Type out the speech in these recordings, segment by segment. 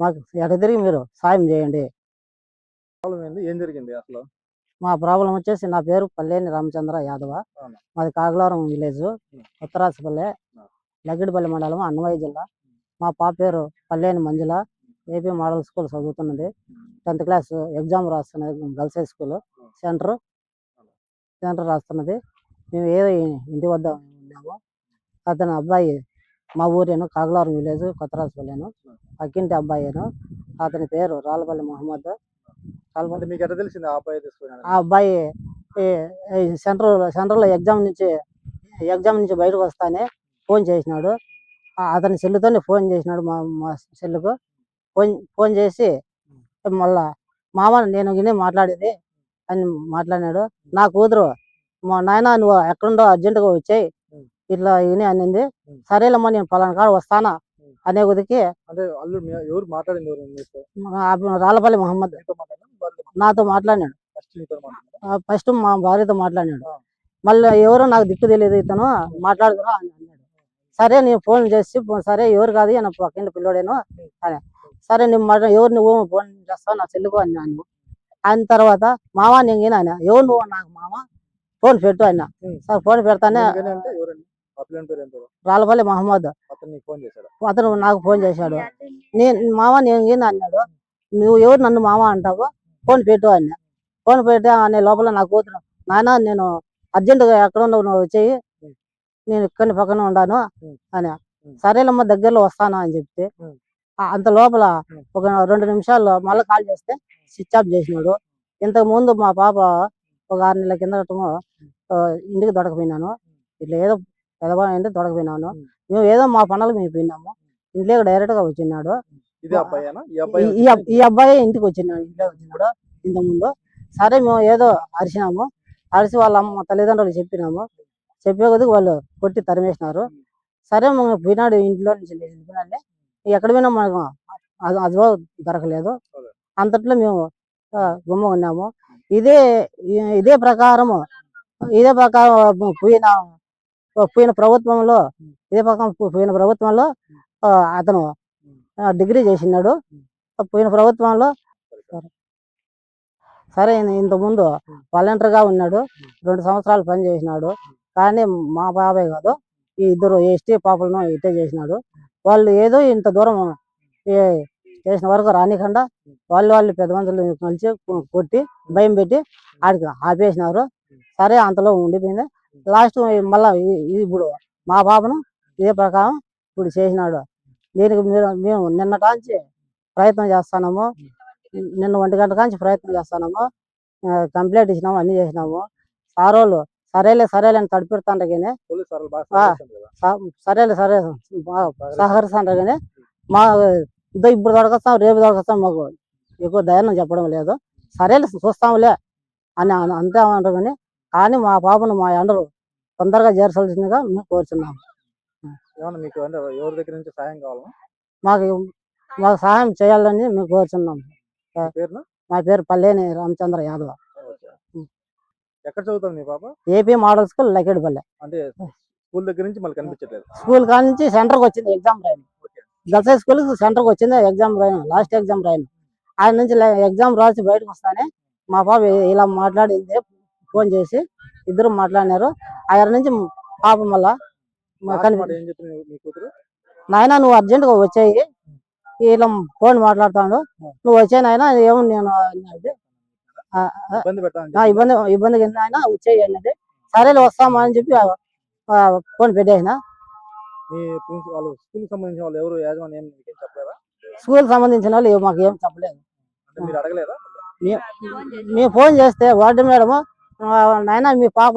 మాకు ఎట తిరిగి మీరు సాయం చేయండి. ప్రాబ్లం ఏంది? ఏం జరిగింది అసలు? మా ప్రాబ్లం వచ్చేసి నా పేరు పల్లేని రామచంద్ర యాదవ. అవునా. మాది కాగలవరం విలేజ్ ఉత్తరాసిపల్లె. లగ్గిడిపల్లి మండలం అన్నమయ్య జిల్లా. మా పాప పేరు Palleni Manjula. AP model school చదువుతున్నది. Tenth class exam రాస్తున్నది girls high school. Centre. Centre రాస్తున్నది. మేము ఏదో ఇంటి వద్ద ఉన్నాము. అతని అబ్బాయి మా ఊరేను కాగలవరం విలేజ్ కొత్తరాజపల్లెను పక్కింటి అబ్బాయిను. అతని పేరు రాళ్ళపల్లి మహమ్మద్. అంటే మీకు ఎట్లా తెలిసింది ఆ అబ్బాయి ఆ అబ్బాయి సెంటర్ సెంటర్లో ఎగ్జామ్ నుంచి ఎగ్జామ్ నుంచి బయటకు వస్తానే ఫోన్ చేసినాడు. ఆ అతని సెల్లుతోనే ఫోన్ చేసినాడు మా మా సెల్లుకు. ఫోన్ ఫోన్ చేసి మళ్ళా మామ నేను గినే మాట్లాడేది అని మాట్లాడినాడు. నా కూతురు మా నాయన నువ్వు ఎక్కడుండో అర్జెంటుగా వచ్చాయి. ఇట్లా ఇని అనింది సరేలమ్మా నేను పలానా కాడ వస్తానా? అనే కొద్దికి అంటే అల్లుడు మీ- ఎవరు మాట్లాడింది ఎవరు మీతో? ఆ రాళ్ళపల్లి మహమ్మద్. మీతో మాట్లాడినా? వాళ్ళతో నాతో మాట్లాడినాడు. ఫస్ట్ మీతో మాట్లాడినా? ఫస్ట్ మా భార్యతో మాట్లాడినాడు. ఆ. మళ్ళీ ఎవరో నాకు దిక్కు తెలియదు ఇతను మాట్లాడుతురా అని అన్నాడు. సరే నేను ఫోన్ చేసి "పో- సరే ఎవరు కాదు నా పక్కింటి పిల్లోడేను అని. సరే నేను మాట ఎవరు నువ్వు ఫోన్ చేస్తావు నా చెల్లుకు అన్నాను. ఆయన తర్వాత మామ నేను ఈయన ఎవరు నువ్వు? నాకు మామ ఫోన్ పెట్టు ఉం. సార్ ఫోన్ పెడతానే ఎందుకని అంటే ఎవరండి రాళ్ళపల్లి మహమ్మద్. అతను నీకు ఫోన్ చేశాడు? అతను నాకు ఫోన్ చేశాడు. నేను మామ నేను ఈయన అన్నాడు. నువ్వు ఎవరు నన్ను మామ అంటావు ఫోన్ పెట్టు అన్న. ఫోన్ పెట్టా అనే లోపల నా కూతురు నాయన నేను అర్జెంటుగా ఎక్కడ ఉన్నావు నువ్వు వచ్చేయి. నేను ఇక్కడి పక్కన ఉన్నాను. అని. సరేలమ్మ దగ్గరలో వస్తాను అని చెప్తే అంత లోపల. ఒక రెండు నిమిషాల్లో మళ్ళీ కాల్ చేస్తే స్విచ్ ఆఫ్ చేసినాడు. ఇంతకు ముందు మా పాప ఒక ఆరు నెలల కింద ఇంటికి దొడకపోయినాను ఇట్లా ఏదో పెదవా అంటే దొడకపోయినాను ఉం. మేము ఏదో మా పనులు మేము పోయినాము. ఇంట్లోకి డైరెక్ట్గా వచ్చినాడు ఈ అబ్బాయి ఇంటికి వచ్చినాడు ఇంట్లో వచ్చినాడు ఇంత ముందు సరే మేము ఏదో అరిచినాము. అరిచి వాళ్ళ అమ్మ తల్లిదండ్రులు చెప్పినాము. చెప్పే కొద్దికి వాళ్ళు కొట్టి తరిమేసినారు. సరే మేము పోయినాడు ఇంట్లో నుంచి ఎక్కడ పోయినా మనకు అది అదో దొరకలేదు. అంతట్లో మేము గుమ్మ ఉన్నాము ఇదే ఇదే ప్రకారము. ఇదే ప్రకారం పోయిన పోయిన ప్రభుత్వంలో ఇదే ప్రకారం పో- పోయిన ప్రభుత్వంలో అతను డిగ్రీ చేసినాడు పోయిన ప్రభుత్వంలో సరే. ఇంతకుముందు వాలంటీర్గా ఉన్నాడు. రెండు సంవత్సరాలు పని చేసినాడు. కానీ మా బాబాయ్ కాదు ఈ ఇద్దరు ఎస్టీ పాపలను ఇట్టే చేసినాడు. వాళ్ళు ఏదో ఇంత దూరం చేసిన వరకు రానికుండా వాళ్ళు వాళ్ళు పెద్ద మనుషులు కలిసి కొట్టి భయం పెట్టి ఆడికి ఆపేసినారు. సరే అంతలో ఉండిపోయింది. లాస్ట్ మళ్ళా ఇప్పుడు మా బాబును ఇదే ప్రకారం ఇప్పుడు చేసినాడు. దీనికి మీరు మేము నిన్న కాంచి ప్రయత్నం చేస్తున్నాము. నిన్న ఒంటి గంట కాంచి ప్రయత్నం చేస్తున్నాము. కంప్లైంట్ ఇచ్చినాము అన్ని చేసినాము. సార్ వాళ్ళు సరేలే సరేలే అని తడిపెడతాండ్రు కానీ సార్లు సరే బాగా సహకరిస్తాండ్రు కానీ మా ఇదో ఇప్పుడు దొరకొస్తాం రేపు దొరకొస్తాం మాకు ఎక్కువ ధైర్యం చెప్పడం లేదు. సరేలే చూస్తాంలే అన- అంతే అంటారు కానీ కానీ మా పాపను మా ఎండరు తొందరగా చేర్చాల్సిందిగా మేము కోరుచున్నాం. ఏమన్నా మీకు అంటే ఎవరి దగ్గర నుంచి సహాయం కావాలా? మాకు మాకు సహాయం చేయాలని మేము కోరుచున్నాం. మీ పేరున? మా పేరు పల్లేని రామచంద్ర యాదవ్. ఎక్కడ చదువుతుంది మీ పాప? ఏపీ మోడల్ స్కూల్ లకేడిపల్లె అంటే స్కూల్ దగ్గర నుంచి మళ్ళీ కనిపించట్లేదు. స్కూల్ కాడ నుంచి సెంటర్కి వచ్చింది ఎగ్జామ్ రాయను గర్ల్స్ హై స్కూల్ సెంటర్కి వచ్చింది ఎగ్జామ్ రాయను లాస్ట్ ఎగ్జామ్ రాయను ఆయన నుంచి ఎగ్జామ్ రాసి బయటకు వస్తానే మా పాప ఇలా మాట్లాడింది. ఫోన్ చేసి ఇద్దరు మాట్లాడినారు. ఆయన నుంచి పాప మళ్ళా నాయన నువ్వు అర్జెంటుగా వచ్చాయి. ఇలా ఫోన్ మాట్లాడుతాడు. నువ్వు వచ్చాయి నాయన ఏమో నేను ఇబ్బంది ఇబ్బంది ఆయన వచ్చేయి అన్నది. సరేలే వస్తామా అని చెప్పి ఫోన్ పెట్టేసిన. మీ ప్రిన్సిపల్ వాళ్ళు స్కూల్ సంబంధించిన వాళ్ళు ఎవరు? యాజమాన్యం చెప్పలేదా? స్కూల్ సంబంధించిన వాళ్ళు ఏం- మాకు ఏం చెప్పలేదు. అంటే మీరు అడగలేదా? మేము ఫోన్ చేస్తే వార్డు మేడం నాయన మీ పాప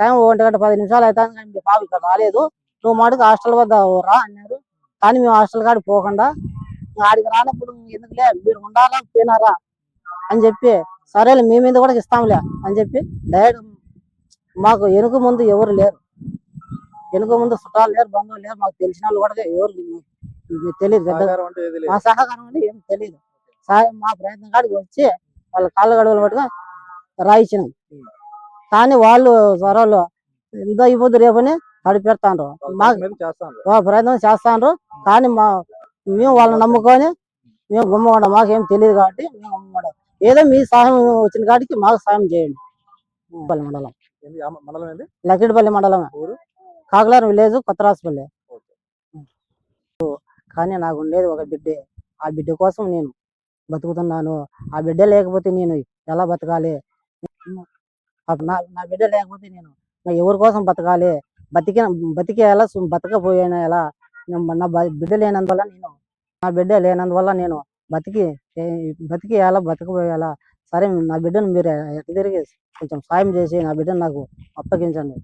టైం ఒంటి గంట పది నిమిషాలు అవుతుంది కానీ మీ పాప ఇక్కడ రాలేదు. నువ్వు మటుకు హాస్టల్ వద్ద రా అన్నారు. కానీ మేము హాస్టల్ కాడికి పోకుండా ఆడికి రానప్పుడు ఎందుకులే మీరు ఉండాలా పోయినారా అని చెప్పి సరేలే మీ మీద కూడా ఇస్తాంలే అని చెప్పి డైరెక్ట్ మాకు వెనుక ముందు ఎవరు లేరు. వెనుక ముందు చుట్టాలు లేరు బంధువులు లేరు మాకు తెలిసిన వాళ్ళు కూడా ఎవరు తెలియదు సహకారం అంటే మా సహకారం అని ఏం తెలియదు. సాయం మా ప్రయత్నం కాడికి వచ్చి వాళ్ళ కాళ్ళ గడువులు పట్టుగా రాయించినాం కానీ వాళ్ళు సరవాళ్ళు ఎంత అయిపోద్ది రేపని తడిపెడతాండ్రు. వా- ప్రయత్నం చేస్తాండ్రు. కానీ మా మేము వాళ్ళని నమ్ముకొని మేము గుమ్మవాడ మాకేం తెలియదు కాబట్టి మేము ఏదో మీ సహాయం వచ్చిన కాడికి మాకు సహాయం చేయండి. పల్లి మండలం. ఆ మండలం ఏంది? లక్కిడిపల్లి మండలం ఊరు? కాకలారం విలేజ్ కొత్త రాసుపల్లి ఓకే. కానీ నాకు ఉండేది ఒక బిడ్డే. ఆ బిడ్డ కోసం నేను బతుకుతున్నాను. ఆ బిడ్డ లేకపోతే నేను ఎలా బతకాలి? నా నా బిడ్డ లేకపోతే నేను ఎవరి కోసం బతకాలి? బతికి బతికే ఎలా బతకపోయాను ఎలా? నా- బిడ్డ లేనందువల్ల నేను నా బిడ్డ లేనందువల్ల నేను బతికి బతికేయాలా బతికి ఎలా బతకపోయేలా? సరే నా బిడ్డను మీరు ఎటు తిరిగి కొంచెం సాయం చేసి నా బిడ్డను నాకు అప్పగించండి.